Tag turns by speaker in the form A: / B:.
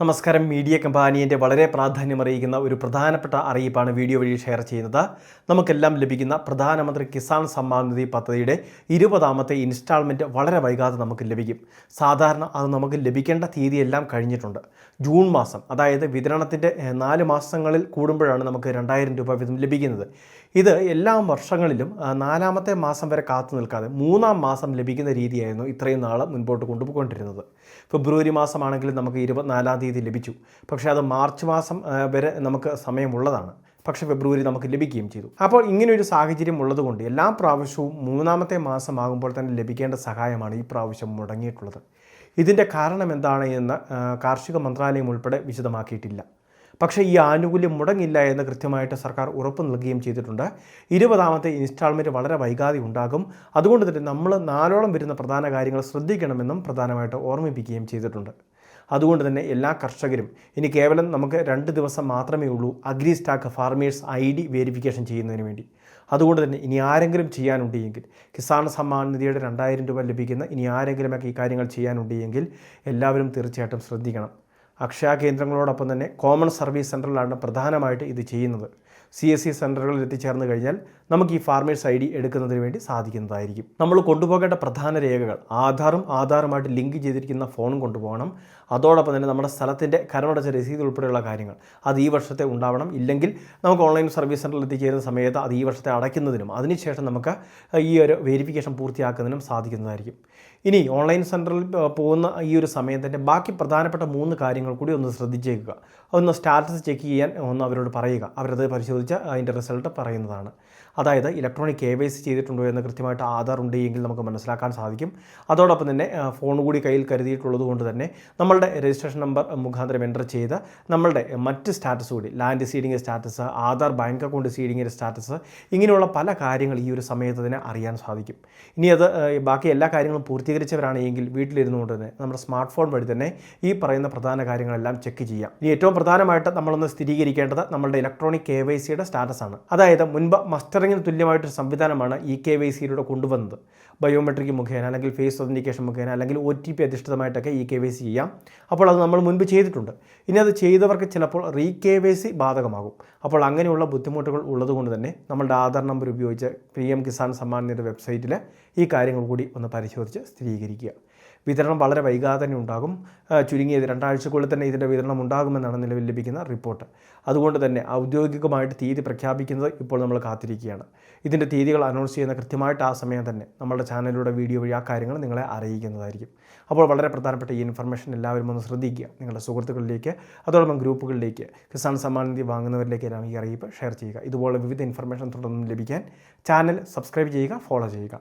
A: നമസ്കാരം. മീഡിയ കമ്പാനിയന്റെ വളരെ പ്രാധാന്യമറിയിക്കുന്ന ഒരു പ്രധാനപ്പെട്ട അറിയിപ്പാണ് വീഡിയോ വഴി ഷെയർ ചെയ്യുന്നത്. നമുക്കെല്ലാം ലഭിക്കുന്ന പ്രധാനമന്ത്രി കിസാൻ സമ്മാൻ നിധി പദ്ധതിയുടെ ഇരുപതാമത്തെ ഇൻസ്റ്റാൾമെന്റ് വളരെ വൈകാതെ നമുക്ക് ലഭിക്കും. സാധാരണ അത് നമുക്ക് ലഭിക്കേണ്ട തീയതിയെല്ലാം കഴിഞ്ഞിട്ടുണ്ട്. ജൂൺ മാസം അതായത് വിതരണത്തിന്റെ നാല് മാസങ്ങളിൽ കൂടുമ്പോഴാണ് നമുക്ക് രണ്ടായിരം രൂപ വീതം ലഭിക്കുന്നത്. ഇത് എല്ലാ വർഷങ്ങളിലും നാലാമത്തെ മാസം വരെ കാത്തു നിൽക്കാതെ മൂന്നാം മാസം ലഭിക്കുന്ന രീതിയായിരുന്നു ഇത്രയും നാൾ മുൻപോട്ട് കൊണ്ടുപോയിക്കൊണ്ടിരുന്നത്. ഫെബ്രുവരി മാസമാണെങ്കിലും നമുക്ക് ഇരുപത്തിനാലാം തീയതി ലഭിച്ചു. പക്ഷേ അത് മാർച്ച് മാസം വരെ നമുക്ക് സമയമുള്ളതാണ്. പക്ഷേ ഫെബ്രുവരി നമുക്ക് ലഭിക്കുകയും ചെയ്തു. അപ്പോൾ ഇങ്ങനെയൊരു സാഹചര്യം ഉള്ളതുകൊണ്ട് എല്ലാ പ്രാവശ്യവും മൂന്നാമത്തെ മാസമാകുമ്പോൾ തന്നെ ലഭിക്കേണ്ട സഹായമാണ് ഈ പ്രാവശ്യം മുടങ്ങിയിട്ടുള്ളത്. ഇതിന്റെ കാരണം എന്താണ് എന്ന് കാർഷിക മന്ത്രാലയം ഉൾപ്പെടെ വിശദമാക്കിയിട്ടില്ല. പക്ഷേ ഈ ആനുകൂല്യം മുടങ്ങില്ല എന്ന് കൃത്യമായിട്ട് സർക്കാർ ഉറപ്പ് നൽകുകയും ചെയ്തിട്ടുണ്ട്. ഇരുപതാമത്തെ ഇൻസ്റ്റാൾമെന്റ് വളരെ വൈകാതെ ഉണ്ടാകും. അതുകൊണ്ട് തന്നെ നമ്മൾ നാലോളം വരുന്ന പ്രധാന കാര്യങ്ങൾ ശ്രദ്ധിക്കണമെന്നും പ്രധാനമായിട്ട് ഓർമ്മിപ്പിക്കുകയും ചെയ്തിട്ടുണ്ട്. അതുകൊണ്ട് തന്നെ എല്ലാ കർഷകരും ഇനി കേവലം നമുക്ക് രണ്ട് ദിവസം മാത്രമേ ഉള്ളൂ agri stack farmers I D verification ചെയ്യുന്നതിന് വേണ്ടി. അതുകൊണ്ട് തന്നെ ഇനി ആരെങ്കിലും ചെയ്യാനുണ്ടെങ്കിൽ കിസാൻ സമ്മാൻ നിധിയുടെ രണ്ടായിരം രൂപ ലഭിക്കുന്ന ഇനി ആരെങ്കിലുമൊക്കെ ഈ കാര്യങ്ങൾ ചെയ്യാനുണ്ടെങ്കിൽ എല്ലാവരും തീർച്ചയായിട്ടും ശ്രദ്ധിക്കണം. അക്ഷയ കേന്ദ്രങ്ങളോടൊപ്പം തന്നെ കോമൺ സർവീസ് സെന്ററിലാണ് പ്രധാനമായിട്ട് ഇത് ചെയ്യുന്നത്. സി എസ് സി സെന്ററുകളിൽ എത്തിച്ചേർന്ന് കഴിഞ്ഞാൽ നമുക്ക് ഈ ഫാർമേഴ്സ് ഐ ഡി എടുക്കുന്നതിന് വേണ്ടി സാധിക്കുന്നതായിരിക്കും. നമ്മൾ കൊണ്ടുപോകേണ്ട പ്രധാന രേഖകൾ ആധാറും ആധാറുമായിട്ട് ലിങ്ക് ചെയ്തിരിക്കുന്ന ഫോണും കൊണ്ടുപോകണം. അതോടൊപ്പം തന്നെ നമ്മുടെ സ്ഥലത്തിന്റെ കരമടച്ച രസീത് ഉൾപ്പെടെയുള്ള കാര്യങ്ങൾ അത് ഈ വർഷത്തെ ഉണ്ടാവണം. ഇല്ലെങ്കിൽ നമുക്ക് ഓൺലൈൻ സർവീസ് സെന്ററിൽ എത്തിച്ചേരുന്ന സമയത്ത് അത് ഈ വർഷത്തെ അടയ്ക്കുന്നതിനും അതിനുശേഷം നമുക്ക് ഈ ഒരു വെരിഫിക്കേഷൻ പൂർത്തിയാക്കുന്നതിനും സാധിക്കുന്നതായിരിക്കും. ഇനി ഓൺലൈൻ സെന്ററിൽ പോകുന്ന ഈ ഒരു സമയത്തിന്റെ ബാക്കി പ്രധാനപ്പെട്ട മൂന്ന് കാര്യങ്ങൾ കൂടി ഒന്ന് ശ്രദ്ധിച്ചേക്കുക. ഒന്ന് സ്റ്റാറ്റസ് ചെക്ക് ചെയ്യാൻ ഒന്ന് അവരോട് പറയുക. അവരത് പരിശോധിച്ച് അതിന്റെ റിസൾട്ട് പറയുന്നതാണ്. അതായത് ഇലക്ട്രോണിക് കെ വൈ സി ചെയ്തിട്ടുണ്ടോ എന്ന് കൃത്യമായിട്ട് ആധാർ ഉണ്ട് എങ്കിൽ നമുക്ക് മനസ്സിലാക്കാൻ സാധിക്കും. അതോടൊപ്പം തന്നെ ഫോൺ കൂടി കയ്യിൽ കരുതിയിട്ടുള്ളത് കൊണ്ട് തന്നെ നമ്മളുടെ രജിസ്ട്രേഷൻ നമ്പർ മുഖാന്തരം എന്റർ ചെയ്ത് നമ്മളുടെ മറ്റ് സ്റ്റാറ്റസ് കൂടി land seeding status Aadhaar bank account സീഡിങ്ങിന്റെ status ഇങ്ങനെയുള്ള പല കാര്യങ്ങൾ ഈ ഒരു സമയത്ത് തന്നെ അറിയാൻ സാധിക്കും. ഇനി അത് ബാക്കി എല്ലാ കാര്യങ്ങളും പൂർത്തീകരിച്ചവരാണെങ്കിൽ വീട്ടിലിരുന്നുകൊണ്ട് തന്നെ നമ്മുടെ സ്മാർട്ട് ഫോൺ വഴി തന്നെ ഈ പറയുന്ന പ്രധാന കാര്യങ്ങളെല്ലാം ചെക്ക് ചെയ്യാം. ഇനി ഏറ്റവും പ്രധാനമായിട്ട് നമ്മളൊന്ന് സ്ഥിരീകരിക്കേണ്ടത് നമ്മളുടെ ഇലക്ട്രോണിക് കെ വൈ സിയുടെ സ്റ്റാറ്റസ് ആണ്. അതായത് മുൻപ് മസ്റ്ററിങ്ങിന് തുല്യമായിട്ടൊരു സംവിധാനമാണ് ഈ കെ വൈ സിയിലൂടെ കൊണ്ടുവന്നത്. ബയോമെട്രിക് മുഖേന അല്ലെങ്കിൽ ഫേസ് ഒതന്റിക്കേഷൻ മുഖേന അല്ലെങ്കിൽ ഒ ടി പി അധിഷ്ഠിതമായിട്ടൊക്കെ ഈ കെ വൈ സി ചെയ്യാം. അപ്പോൾ അത് നമ്മൾ മുൻപ് ചെയ്തിട്ടുണ്ട്. ഇനി അത് ചെയ്തവർക്ക് ചിലപ്പോൾ റീ കെ വൈ സി ബാധകമാകും. അപ്പോൾ അങ്ങനെയുള്ള ബുദ്ധിമുട്ടുകൾ ഉള്ളതുകൊണ്ട് തന്നെ നമ്മളുടെ ആധാർ നമ്പർ ഉപയോഗിച്ച് പി എം കിസാൻ സമ്മാൻ നിധി വെബ്സൈറ്റിൽ ഈ കാര്യങ്ങൾ കൂടി ഒന്ന് പരിശോധിച്ച് സ്ഥിരീകരിക്കുക. വിതരണം വളരെ വൈകാതെ തന്നെ ഉണ്ടാകും. ചുരുങ്ങിയത് രണ്ടാഴ്ചക്കുള്ളിൽ തന്നെ ഇതിന്റെ വിതരണം ഉണ്ടാകുമെന്നാണ് നിലവിൽ ലഭിക്കുന്ന റിപ്പോർട്ട്. അതുകൊണ്ട് തന്നെ ഔദ്യോഗികമായിട്ട് തീയതി പ്രഖ്യാപിക്കുന്നത് ഇപ്പോൾ നമ്മൾ കാത്തിരിക്കുകയാണ്. ഇതിന്റെ തീയതികൾ അനൗൺസ് ചെയ്യുന്ന കൃത്യമായിട്ട് ആ സമയം തന്നെ നമ്മുടെ ചാനലിലൂടെ വീഡിയോ വഴി ആ കാര്യങ്ങൾ നിങ്ങളെ അറിയിക്കുന്നതായിരിക്കും. അപ്പോൾ വളരെ പ്രധാനപ്പെട്ട ഈ ഇൻഫർമേഷൻ എല്ലാവരും ഒന്ന് ശ്രദ്ധിക്കുക. നിങ്ങളുടെ സുഹൃത്തുക്കളിലേക്ക് അതോടൊപ്പം ഗ്രൂപ്പുകളിലേക്ക് കിസാൻ സമ്മാൻ നിധി വാങ്ങുന്നവരിലേക്ക് എല്ലാം ഈ അറിയിപ്പ് ഷെയർ ചെയ്യുക. ഇതുപോലെ വിവിധ ഇൻഫർമേഷൻ തുടർന്നും ലഭിക്കാൻ ചാനൽ സബ്സ്ക്രൈബ് ചെയ്യുക ഫോളോ ചെയ്യുക.